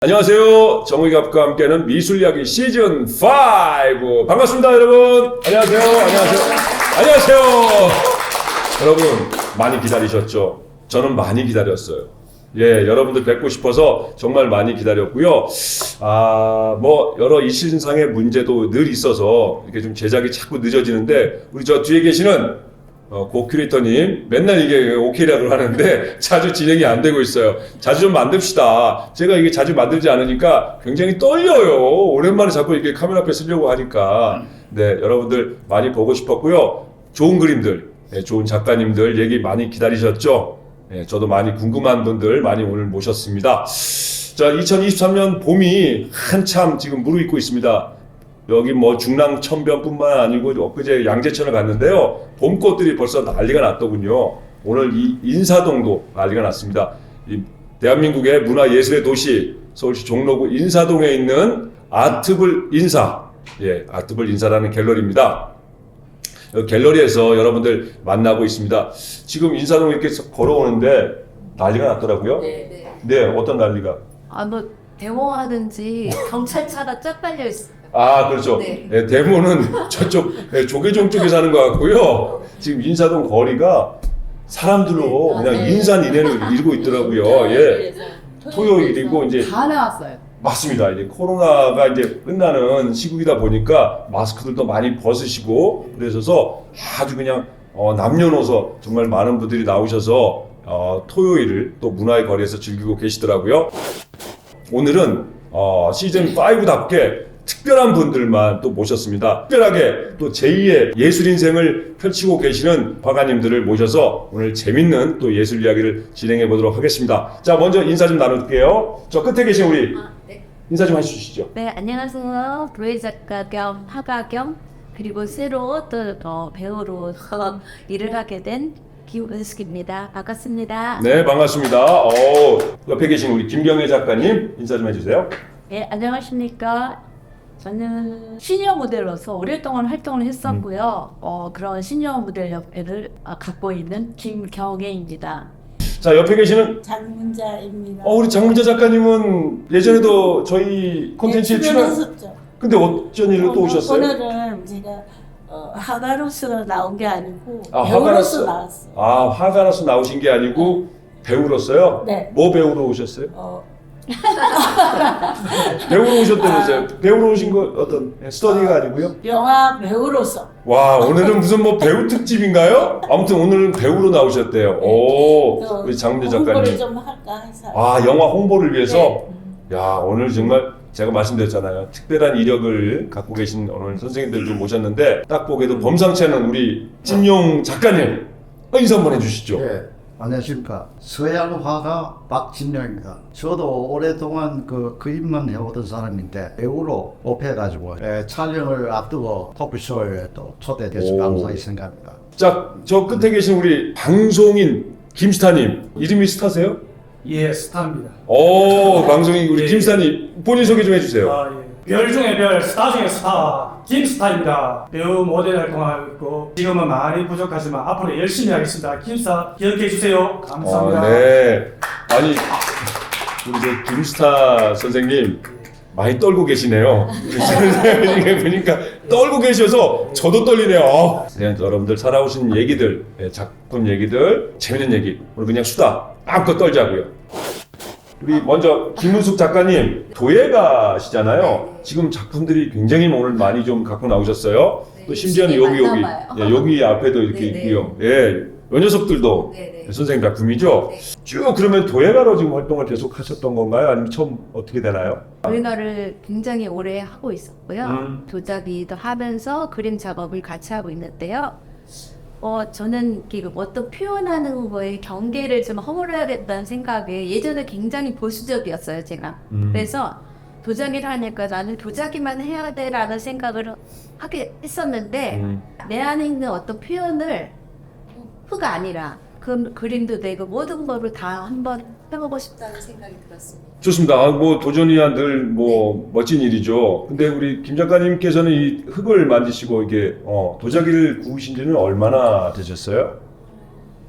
안녕하세요. 정의갑과 함께하는 미술 이야기 시즌 5 반갑습니다, 여러분. 안녕하세요. 안녕하세요. 안녕하세요. 여러분 많이 기다리셨죠? 저는 많이 기다렸어요. 예, 여러분들 뵙고 싶어서 정말 많이 기다렸고요. 아, 뭐 여러 이 시즌상의 문제도 늘 있어서 이렇게 좀 제작이 자꾸 늦어지는데 우리 저 뒤에 계시는 어, 고 큐레이터님 맨날 이게 오케이라고 하는데 자주 진행이 안 되고 있어요. 자주 좀 만듭시다. 제가 이게 자주 만들지 않으니까 굉장히 떨려요. 오랜만에 자꾸 이렇게 카메라 앞에 쓰려고 하니까 네 여러분들 많이 보고 싶었고요. 좋은 그림들, 네, 좋은 작가님들 얘기 많이 기다리셨죠? 네, 저도 많이 궁금한 분들 많이 오늘 모셨습니다. 자, 2023년 봄이 한참 지금 무르익고 있습니다. 여기 뭐 중랑 천변뿐만 아니고 엊그제 양재천을 갔는데요. 봄꽃들이 벌써 난리가 났더군요. 오늘 이 인사동도 난리가 났습니다. 이 대한민국의 문화예술의 도시 서울시 종로구 인사동에 있는 아트블 인사, 예, 아트블 인사라는 갤러리입니다. 갤러리에서 여러분들 만나고 있습니다. 지금 인사동 이렇게 걸어오는데 난리가 났더라고요. 네, 네. 네, 어떤 난리가? 아, 뭐 대모하든지 경찰차가 쫙 깔려 있어. 아, 그렇죠. 네. 예, 대모는 저쪽 예, 조계종 쪽에 사는 것 같고요. 지금 인사동 거리가 사람들로 아, 그냥 네. 인산 인해를 이루고 있더라고요. 예. 토요일이고 이제 다 나왔어요. 맞습니다. 이제 코로나가 이제 끝나는 시국이다 보니까 마스크들도 많이 벗으시고 그래서 아주 그냥 어, 남녀노소 정말 많은 분들이 나오셔서 어, 토요일을 또 문화의 거리에서 즐기고 계시더라고요. 오늘은 어, 시즌 5답게 특별한 분들만 또 모셨습니다. 특별하게 또 제2의 예술 인생을 펼치고 계시는 화가님들을 모셔서 오늘 재밌는 또 예술 이야기를 진행해 보도록 하겠습니다. 자, 먼저 인사 좀 나눌게요. 저 끝에 계신 우리 아, 네. 인사 좀 해주시죠. 네, 안녕하세요. 브레이 작가 겸 화가 겸 그리고 새로 또 어, 배우로 일을 하게 된 김은숙입니다. 반갑습니다. 네, 반갑습니다. 어, 옆에 계신 우리 김경애 작가님 인사 좀 해주세요. 네, 안녕하십니까. 저는 시니어 모델로서 오랫동안 활동을 했었고요. 어, 그런 시니어 모델 협회를 어, 갖고 있는 김경애입니다. 자, 옆에 계시는 장문자입니다. 어, 우리 장문자 작가님은 예전에도 저희 콘텐츠에 네, 출연. 출연 했었죠. 근데 어쩐 일로 또 오늘- 오셨어요? 오늘은 제가 어, 하가로서 나온 게 아니고 아, 배우로서. 나왔어요. 아, 화가로서 나오신 게 아니고 배우로서요? 네. 뭐 배우러 오셨어요? 어, 배우러 오셨다면서요? 배우러 오신 거 어떤 스터디가 아니고요? 영화 배우로서 와, 오늘은 무슨 뭐 배우 특집인가요? 아무튼 오늘은 배우로 나오셨대요. 오, 또 우리 장문자 홍보를 작가님. 좀 할까 해서. 아, 영화 홍보를 위해서? 네. 야, 오늘 정말 제가 말씀드렸잖아요. 특별한 이력을 갖고 계신 오늘 선생님들 좀 모셨는데, 딱 보기에도 범상치 않은 우리 진용 작가님. 어, 인사 한번 해주시죠. 예, 안녕하십니까. 서양 화가 박진영입니다. 저도 오랫동안 그 그림만 해오던 사람인데 배우로 뽑혀가지고 예, 촬영을 앞두고 토크쇼에 또 초대돼서 오. 감사히 생각합니다. 자, 저 끝에 계신 우리 방송인 김스타님. 이름이 스타세요? 예, 스타입니다. 오, 방송인 우리 예. 김스타님. 본인 소개 좀 해주세요. 아, 예. 별 중에 별, 스타 중에 스타, 김스타입니다. 배우 모델 활동하고 있고, 지금은 많이 부족하지만 앞으로 열심히 하겠습니다. 김스타 기억해 주세요. 감사합니다. 어, 네. 아니, 우리 저 김스타 선생님 많이 떨고 계시네요. 선생님 보니까 떨고 계셔서 저도 떨리네요. 어. 그냥 여러분들 살아오신 얘기들, 예, 작품 얘기들, 재밌는 얘기, 오늘 그냥 수다 마음껏 떨자고요. 우리 먼저 김은숙 작가님 도예가시잖아요. 지금 작품들이 굉장히 오늘 많이 좀 갖고 나오셨어요. 네, 또 심지어는 여기 여기. 예, 여기 앞에도 이렇게 네, 네. 있고요. 예, 요 녀석들도 네, 네. 선생님 작품이죠. 네. 쭉 그러면 도예가로 지금 활동을 계속 하셨던 건가요? 아니면 처음 어떻게 되나요? 우리나라를 굉장히 오래 하고 있었고요. 음. 도자기도 하면서 그림 작업을 같이 하고 있는데요. 어, 저는 이게 어떤 표현하는 거에 경계를 좀 허물어야겠다는 생각에 예전에 굉장히 보수적이었어요, 제가. 음. 그래서 도자기를 하니까 나는 도자기만 해야 돼라는 생각을 하게 했었는데 음. 내 안에 있는 어떤 표현을 흑가 아니라 그 그림도 되고 모든 거를 다 한번 해보고 싶다는 생각이 들었습니다. 좋습니다. 아, 뭐 도전이야 늘 뭐 멋진 일이죠. 근데 우리 김 작가님께서는 이 흙을 만드시고 이게 어, 도자기를 구우신 지는 얼마나 되셨어요?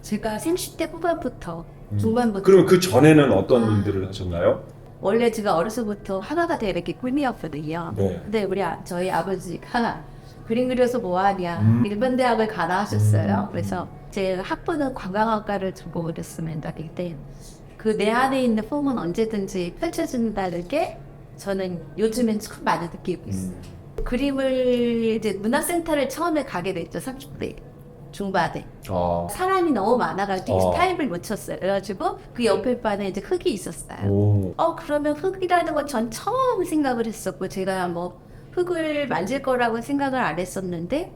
제가 30대 후반부터 음. 중반부터 그러면 그 전에는 어떤 아. 일들을 하셨나요? 원래 제가 어려서부터 하나가 되는 게 꿈이었거든요. 네. 근데 우리 아- 저희 아버지가 그림 그려서 뭐하냐 음. 일본 대학을 가라 하셨어요. 그래서 제 학부는 관광학과를 두고 그랬습니다. 그때 그 내 안에 있는 폼은 언제든지 펼쳐진다는 게 저는 요즘엔 참 많이 느끼고 있어요. 그림을 이제 문화센터를 처음에 가게 됐죠. 30대 중반에. 아. 사람이 너무 많아가지고 어. 타입을 못 쳤어요. 그래가지고 그 옆에 반에 이제 흙이 있었어요. 오. 어 그러면 흙이라는 건 전 처음 생각을 했었고 제가 뭐 흙을 만질 거라고 생각을 안 했었는데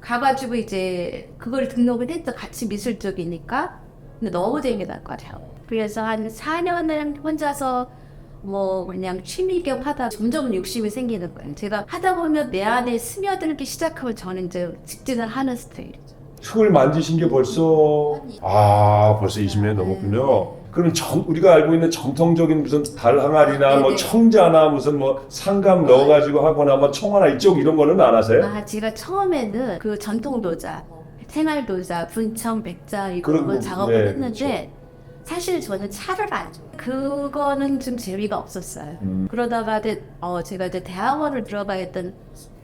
가가지고 이제 그걸 등록을 했죠. 같이 미술 쪽이니까. 근데 너무 재미날 거예요. 그래서 한 4년을 혼자서 뭐 그냥 취미 겸 하다 점점 욕심이 생기는 거예요. 제가 하다 보면 내 안에 스며들기 시작하면 저는 이제 직진을 하는 스타일이죠. 흙을 만지신 게 벌써 아 벌써 20년이 넘었군요. 그럼 전, 우리가 알고 있는 정통적인 무슨 달 항아리나 뭐 네네. 청자나 무슨 뭐 상감 넣어가지고 하거나 뭐 청하나 이쪽 이런 거는 안 하세요? 아, 제가 처음에는 그 전통 도자, 생활 도자, 분청, 백자 이거 그런 거, 작업을 네, 했는데 사실 저는 차를 안 줘. 그거는 좀 재미가 없었어요. 음. 그러다가 이제 어 제가 이제 대학원을 들어가겠다는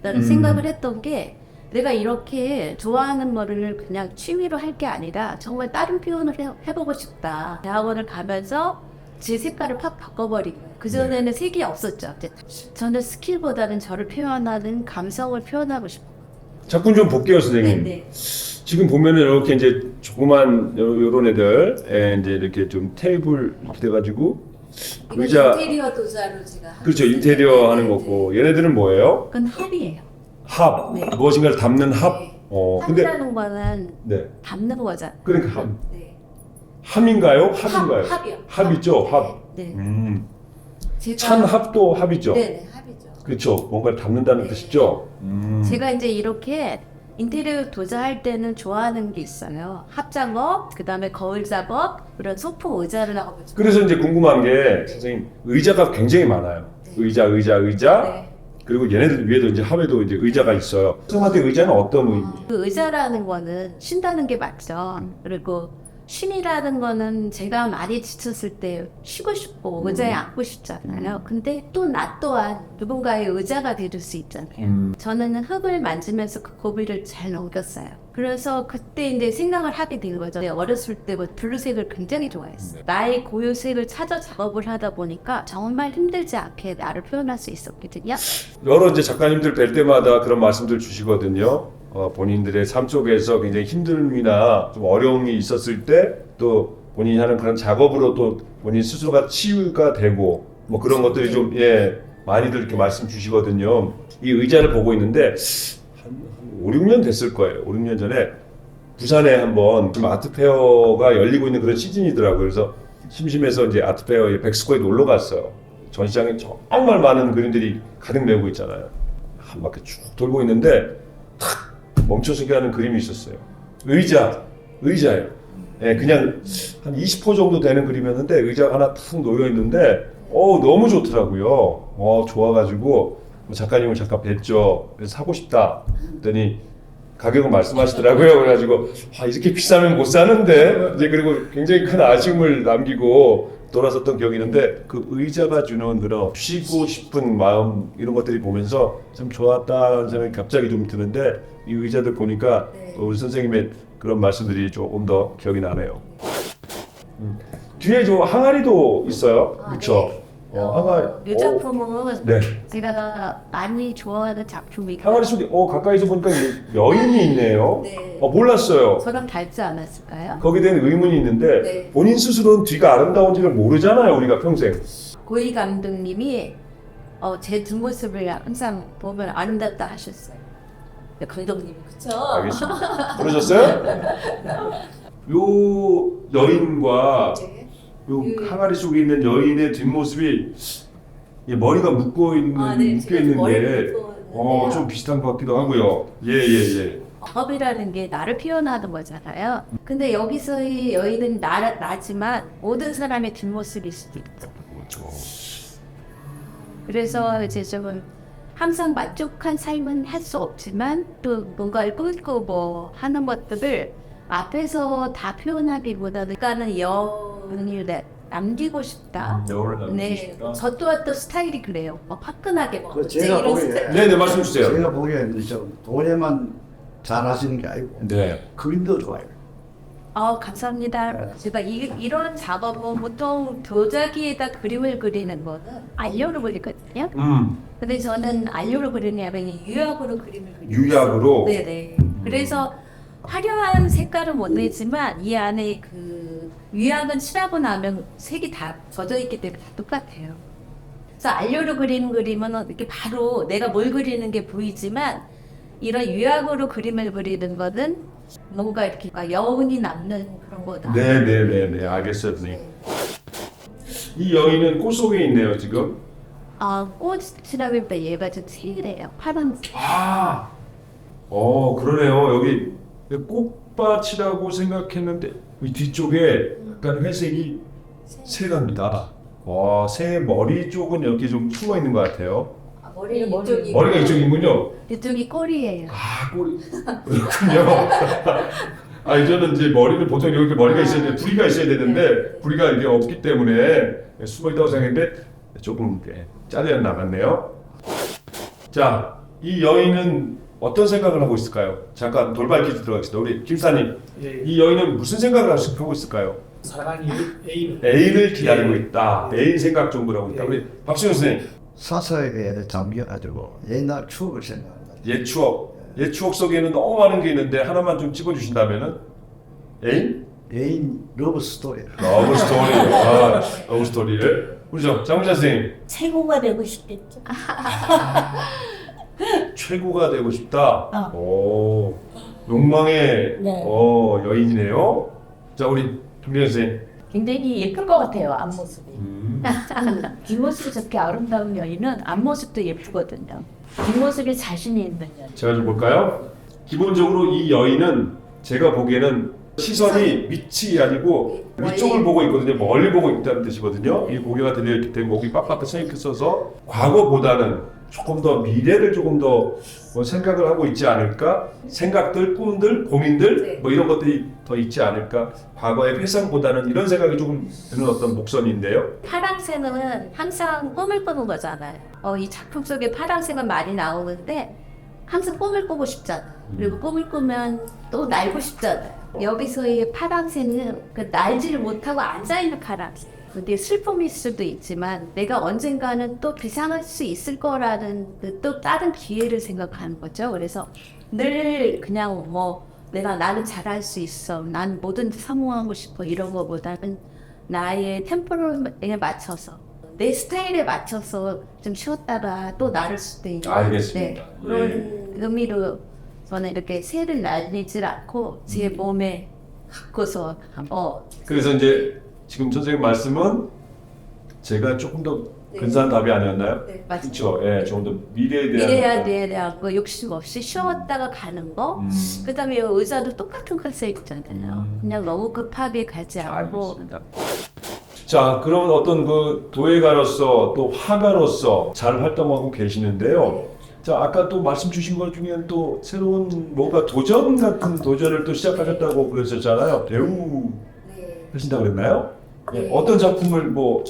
음. 생각을 했던 게 내가 이렇게 좋아하는 거를 그냥 취미로 할 게 아니라 정말 다른 표현을 해, 해보고 싶다. 대학원을 가면서 제 색깔을 팍 바꿔버리고 그 전에는 네. 색이 없었죠. 저는 스킬보다는 저를 표현하는 감성을 표현하고 싶어요. 작품 좀 볼게요, 선생님. 네. 지금 보면은 이렇게 이제 조그만 요, 요런 애들 에, 이제 이렇게 좀 테이블 이렇게 돼가지고 의자 인테리어 도자로 제가 그렇죠 인테리어 하는 거고 얘네들은 뭐예요? 그건 합이에요. 합 네. 무엇인가를 담는 합. 네. 어 근데 합이라는 거는 네 담는 거잖아. 그러니까 합 네. 함인가요? 합인가요? 합, 합이요. 합이죠 합. 네. 음. 제가 찬 합도 합이죠. 네네 합이죠. 그렇죠. 뭔가를 담는다는 네. 뜻이죠. 음. 제가 이제 이렇게 인테리어 도자할 때는 좋아하는 게 있어요. 합 작업, 그 다음에 거울 작업, 그런 소품 의자를 하고. 그래서 이제 궁금한 게 선생님 의자가 굉장히 많아요. 의자, 의자, 의자. 네. 그리고 얘네들 위에도 이제 합에도 이제 의자가 있어요. 선생님한테 의자는 어떤 의미? 그 의자라는 거는 쉰다는 게 맞죠. 그리고 쉼이라는 거는 제가 많이 지쳤을 때 쉬고 싶고 의자에 앉고 싶잖아요. 근데 또 나 또한 누군가의 의자가 되줄 수 있잖아요. 음. 저는 흙을 만지면서 그 고비를 잘 넘겼어요. 그래서 그때 이제 생각을 하게 된 거죠. 내가 어렸을 때부터 블루색을 굉장히 좋아했어요. 나의 고유색을 찾아 작업을 하다 보니까 정말 힘들지 않게 나를 표현할 수 있었거든요. 여러 이제 작가님들 뵐 때마다 그런 말씀들 주시거든요. 어, 본인들의 삶 속에서 굉장히 힘듦이나 좀 어려움이 있었을 때 또 본인이 하는 그런 작업으로 또 본인 스스로가 치유가 되고 뭐 그런 것들이 좀 예 많이들 이렇게 말씀 주시거든요. 이 의자를 보고 있는데 한, 한 5, 6년 됐을 거예요. 5, 6년 전에 부산에 한번 지금 아트페어가 열리고 있는 그런 시즌이더라고요. 그래서 심심해서 이제 아트페어 백스코에 놀러 갔어요. 전시장에 정말 많은 그림들이 가득 메고 있잖아요. 한 바퀴 쭉 돌고 있는데 탁 멈춰서게 하는 그림이 있었어요. 의자, 의자예요. 예, 그냥 한 20호 정도 되는 그림이었는데 의자가 하나 탁 놓여 있는데 어 너무 좋더라고요. 어 좋아가지고 뭐 작가님을 잠깐 뵀죠. 그래서 사고 싶다. 그랬더니 가격을 말씀하시더라고요. 그래가지고 아, 이렇게 비싸면 못 사는데 이제 그리고 굉장히 큰 아쉬움을 남기고 돌아섰던 기억이 있는데 그 의자가 주는 그런 쉬고 싶은 마음 이런 것들이 보면서 참 좋았다는 생각이 갑자기 좀 드는데 이 의자들 보니까 어, 우리 선생님의 그런 말씀들이 조금 더 기억이 나네요. 음. 뒤에 저 항아리도 있어요. 아, 그렇죠. 네. 어, 항아리. 이 작품은 네. 제가 많이 좋아하는 작품이고 항아리 속에 어 가까이서 보니까 이 여인이 있네요. 네. 어 몰랐어요. 저랑 닮지 않았을까요? 거기에 대한 의문이 있는데 네. 본인 스스로는 뒤가 아름다운지를 모르잖아요 우리가 평생 고이 감독님이 어, 제 뒷모습을 항상 보면 아름답다 하셨어요. 네, 감독님이 그쵸? 알겠습니다 그러셨어요? 요 여인과 네. 요 항아리 속에 있는 여인의 뒷모습이 이 머리가 묶어 있는 아, 네. 묶여 지금 있는 머리 게 묶고 어, 있는데요. 좀 비슷한 것 같기도 하고요 예 예 예. 업이라는 게 나를 표현하는 거잖아요. 근데 여기서의 여인은 나, 나지만 모든 사람의 뒷모습일 수도 있죠. 그래서 이제 좀 항상 만족한 삶은 할 수 없지만 또 뭔가를 꾸고 뭐 하는 것들을 앞에서 다 표현하기보다는 그러니까는 여인의 남기고 싶다. 남기고 네, 싶다. 저 또한 또 스타일이 그래요. 막 화끈하게 막 그 어째 제가 이런 보기에- 스타일. 네네 말씀 주세요. 제가 보기에는 좀 도예만 잘하시는 게 아니고 네. 그림도 좋아요. 아 감사합니다. 네. 제가 이, 이런 작업은 보통 도자기에다 그림을 그리는 거는 알료로 그리거든요. 음. 근데 저는 알료로 그리냐면 유약으로 그림을 그려요. 유약으로. 네네. 그래서 화려한 색깔은 못 내지만 이 안에 그 유약은 칠하고 나면 색이 다 젖어 있기 때문에 다 똑같아요. 그래서 알료로 그리는 그림은 이렇게 바로 내가 뭘 그리는 게 보이지만 이런 유약으로 그림을 그리는 거는 뭔가 이렇게 여운이 남는 그런 거다. 네 네 네 네 알겠어요 선생님. 이 여인은 꽃 속에 있네요 지금. 아 꽃이라면 얘가 좀 특이해요. 파란색. 아. 어 그러네요 여기 꽃밭이라고 생각했는데 이 뒤쪽에 약간 회색이 새랍니다. 와 새 머리 쪽은 여기 좀 숨어 있는 것 같아요. 아, 머리 이쪽이 머리가 이쪽이군요. 이쪽이 꼬리예요. 아 꼬리 그렇군요. 아 저는 이제 머리를 보통 이렇게 머리가 있어야 돼 부리가 있어야 되는데 부리가 이게 없기 때문에 숨어 있다고 생각했는데 조금 예, 짜려 나갔네요. 자, 이 여인은 어떤 생각을 하고 있을까요? 잠깐 돌발 퀴즈 들어가겠습니다. 우리 김사님, 예, 이 여인은 무슨 생각을 하고 있을까요? 사랑하는 애인 애인을 기다리고 있다. 애인 생각 정도를 하고 있다. 우리 박신영 선생님, 사서에 잠겨가지고 옛날 추억을 생각한다. 옛 추억, 옛 추억 속에는 너무 많은 게 있는데 하나만 좀 찝어주신다면은 애인? 애인 러브 스토리. 러브 스토리. 아, 러브 스토리를. 우리 저 장문자 선생님, 최고가 되고 싶겠죠. 최고가 되고 싶다. 어. 오, 욕망의 네. 어, 여인이네요. 자, 우리 김민현 선생님. 굉장히 예쁠 것 같아요 앞모습이. 음. 뒷모습이 저렇게 아름다운 여인은 앞모습도 예쁘거든요. 뒷모습이 자신이 있는 여인. 제가 좀 볼까요? 기본적으로 이 여인은 제가 보기에는 시선이 밑이 아니고 위쪽을 보고 있거든요. 멀리 보고 있다는 뜻이거든요. 이 고개가 들려있기 때문에 목이 빡빡하게 생겼어서 과거보다는 조금 더 미래를 조금 더 뭐 생각을 하고 있지 않을까? 생각들, 꿈들, 고민들 뭐 이런 것들이 더 있지 않을까? 과거의 회상보다는 이런 생각이 조금 드는 어떤 목선인데요. 파랑새는 항상 꿈을 꾸는 거잖아요. 어, 이 작품 속에 파랑새가 많이 나오는데 항상 꿈을 꾸고 싶잖아. 그리고 꿈을 꾸면 또 날고 싶잖아요. 여기서의 파랑새는 그 날지를 못하고 앉아있는 파랑새. 근데 있을 수도 있지만 내가 언젠가는 또 비상할 수 있을 거라는 그또 다른 기회를 생각하는 거죠. 그래서 늘 그냥 뭐 내가 나는 잘할 수 있어. 난 뭐든지 성공하고 싶어. 이런 거보다는 나의 템포에 맞춰서 내 스타일에 맞춰서 좀 쉬었다가 또 나를 수도 있는 알겠습니다. 네, 그런 의미로 저는 이렇게 새를 날리질 않고 제 몸에 갖고서 어 그래서 이제 지금 선생님 말씀은 제가 조금 더 근사한 답이 아니었나요? 네, 맞아요. 그렇죠. 예, 조금 더 미래에 대한 미래에 어떤- 대한 거 욕심 없이 쉬었다가 가는 거 음. 그다음에 의자도 똑같은 컨셉 있잖아요 음. 그냥 너무 급하게 가지 않고 알겠습니다. 자, 그럼 어떤 그 도예가로서 또 화가로서 잘 활동하고 계시는데요. 자, 아까 또 말씀 주신 것 중에는 또 새로운 뭔가 도전 같은 도전을 또 시작하셨다고 그러셨잖아요. 배우 하신다고 그랬나요? 예, 네. 어떤 작품을 뭐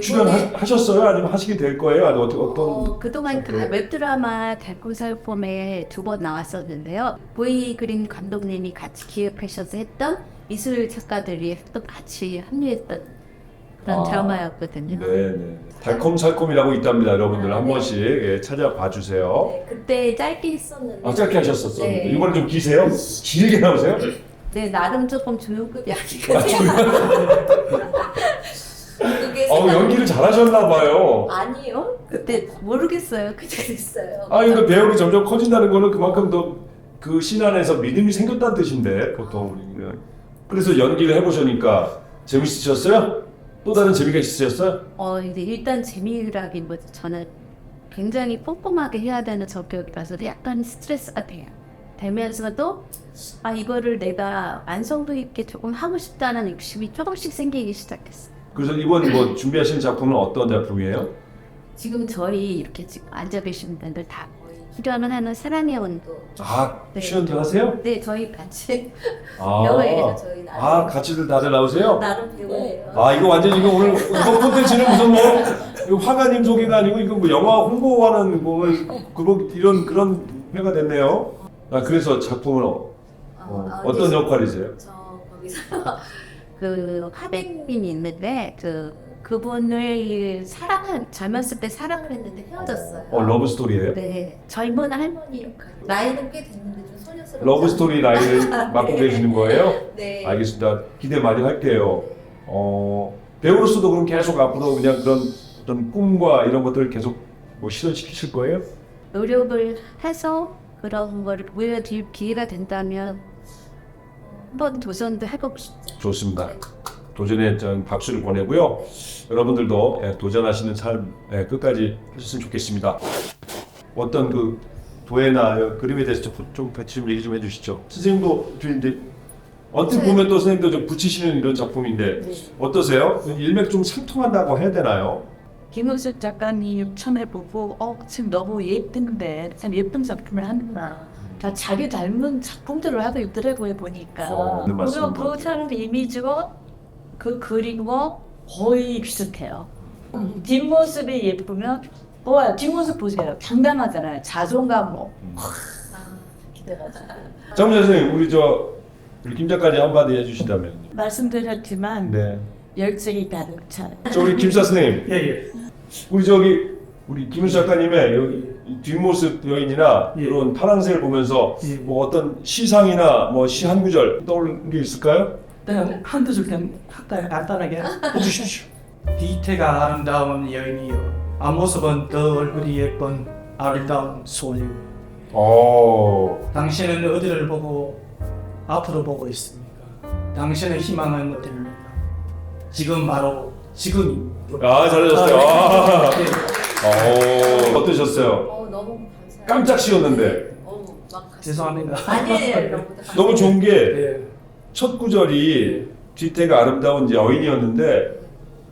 출연하셨어요? 아니면 하시게 될 거예요? 아니면 어떤 어떤 어, 그동안 그 웹드라마 달콤살봄에 두 번 나왔었는데요. 보이 그림 감독님이 같이 기획하셔서 했던 미술 작가들이 또 같이 합류했던 그런 아. 드라마였거든요. 네, 네. 달콤살콤이라고 있답니다. 여러분들 한 네. 번씩 예, 찾아봐 주세요. 네, 그때 짧게 했었는데 아, 짧게 하셨었어요. 네. 이번에 좀 기세요? 길게 나오세요? 네, 나름 조금 조용급이 아, 아니거든요. 그게 어, 연기를 잘하셨나 봐요. 아니요. 그때 모르겠어요. 그냥 됐어요. 아, 그러니까 배역이 점점 커진다는 거는 그만큼 더 그 신 안에서 믿음이 생겼다는 뜻인데 보통 우리는. 그래서 연기를 해보시니까 재밌으셨어요? 또 다른 재미가 있으셨어요? 어, 근데 일단 재미라기보다 저는 굉장히 꼼꼼하게 해야 되는 성격이라서 약간 스트레스가 돼요. 되면서도 아 이거를 내가 완성도 있게 조금 하고 싶다는 욕심이 조금씩 생기기 시작했어요. 그래서 이번 뭐 준비하신 작품은 어떤 작품이에요? 지금 저희 이렇게 지금 앉아 계신 분들 다 기도하면 하는 사랑의 온도. 아, 네. 출연도 하세요? 네, 저희 같이 아, 배우예요, 저희 나름. 아, 같이들 다들 나오세요? 나름 배우예요. 아, 이거 완전 이거 오늘 이거 콘텐츠는 무슨 뭐 이거 화가님 소개가 아니고 이거 뭐 영화 홍보하는 뭐 그거 이런 그런 회가 됐네요. 아, 그래서 작품을 어, 어, 아, 어떤 네. 역할이세요? 저 거기서 그 화백님이 있는데 그 그분을 사랑한 젊었을 때 사랑을 했는데 헤어졌어요. 어, 러브 스토리예요? 네, 젊은 할머니 역할. 나이는 꽤 됐는데 좀 소녀스러운. 러브 스토리 나이를 맡고 네. 계시는 거예요? 네. 알겠습니다. 기대 많이 할게요. 어, 배우로서도 그럼 계속 앞으로 그냥 그런 어떤 꿈과 이런 것들을 계속 뭐 실현시키실 거예요? 노력을 해서 그런 걸 보여드릴 기회가 된다면 한번 도전도 해보고 싶죠. 좋습니다. 도전에 전 박수를 보내고요. 여러분들도 예, 도전하시는 삶 예, 끝까지 하셨으면 좋겠습니다. 어떤 그 도예나 그림에 대해서 좀, 좀 같이 좀 얘기 좀 해주시죠. 선생님도 좀 이제 어떻게 네. 보면 또 선생님도 좀 붙이시는 이런 작품인데 어떠세요? 일맥 좀 상통한다고 해야 되나요? 김우숙 작가님 처음에 보고 어 지금 너무 예쁜데 참 예쁜 작품을 하는구나. 다 자기 닮은 작품들을 하고 있더라고요 보니까. 어. 그리고 그 사람 이미지고 그 그림과 거의 비슷해요. 뒷모습이 예쁘면 와 뒷모습 보세요. 당당하잖아요. 자존감 뭐. 장 선생님 우리 저 우리 김 작가님 한마디 해주시다면. 말씀드렸지만 네. 열정이 가득 찬. 저 우리 김사 선생님 예, 예. 우리 저기 우리 김윤수 작가님의 여기 이 뒷모습 여인이나 예. 이런 파랑새를 보면서 예. 뭐 어떤 시상이나 뭐 시 한 구절 떠오르는 게 있을까요? 그냥 한두 줄 그냥 간단- 간단하게 해주십시오. 뒤태가 아름다운 여인이요 앞모습은 더 얼굴이 예쁜 아름다운 소녀 오. 당신은 어디를 보고 앞으로 보고 있습니까? 당신의 희망은 어디입니까? 지금 바로 지금입니다 아 잘하셨어요. 아. 예. 오. 어떠셨어요? 어, 너무 감사해요. 깜짝 씌웠는데 어, 막 죄송합니다 아니에요. 너무 좋은 게 예. 첫 구절이 뒤태가 아름다운 여인이었는데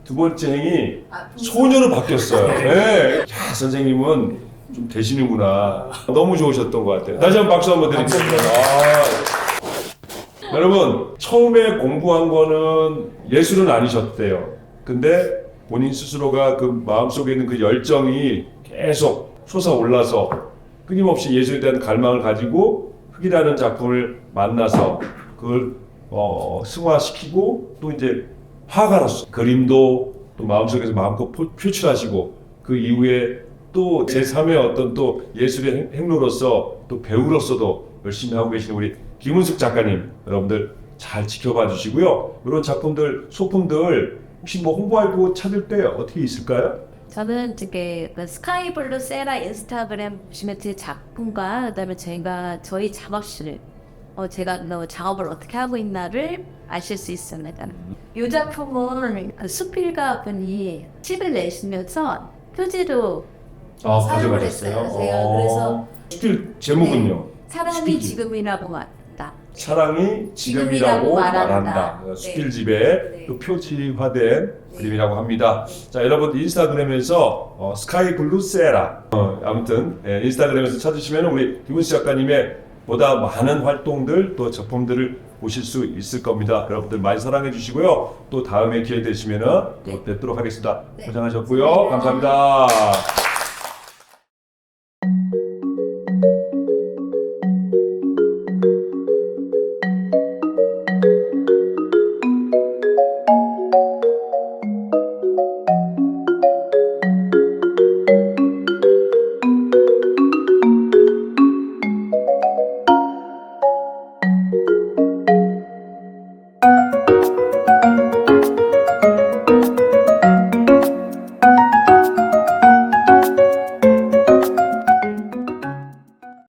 두 번째 행이 아, 소녀로 바뀌었어요. 네. 야, 선생님은 좀 되시는구나. 너무 좋으셨던 것 같아요. 다시 한번 박수 한번 드리겠습니다. 아. 여러분, 처음에 공부한 거는 예술은 아니셨대요. 근데 본인 스스로가 그 마음속에 있는 그 열정이 계속 솟아올라서 끊임없이 예술에 대한 갈망을 가지고 흙이라는 작품을 만나서 그걸 어, 승화시키고 또 이제 화가로서 그림도 또 마음속에서 마음껏 포- 표출하시고 그 이후에 또 제3의 어떤 또 예술의 행- 행로로서 또 배우로서도 열심히 하고 계시는 우리 김은숙 작가님 여러분들 잘 지켜봐 주시고요. 이런 작품들 소품들 혹시 뭐 홍보하고 찾을 때 어떻게 있을까요? 저는 되게 그 스카이블루 세라 인스타그램 제 작품과 그다음에 제가 저희 작업실 어 제가 뭐 작업을 어떻게 하고 있나를 아실 수 있습니다. 이 작품은 그 수필가 분이 책을 내시면서 표지로 아 사용을 가져가셨어요. 제가 그래서 스틸 제목은요. 네, 수필집. 지금이라고 말한다. 사랑이 지금이라고 말한다. 네. 수필집에 네. 또 표지화된 그림이라고 합니다. 자, 여러분 인스타그램에서 어, 스카이 블루 세라 어, 아무튼 예, 인스타그램에서 찾으시면 우리 김은수 작가님의 보다 많은 활동들 또 작품들을 보실 수 있을 겁니다. 여러분들 많이 사랑해 주시고요. 또 다음에 기회 되시면은 또 네. 뵙도록 하겠습니다. 네. 고생하셨고요. 감사합니다.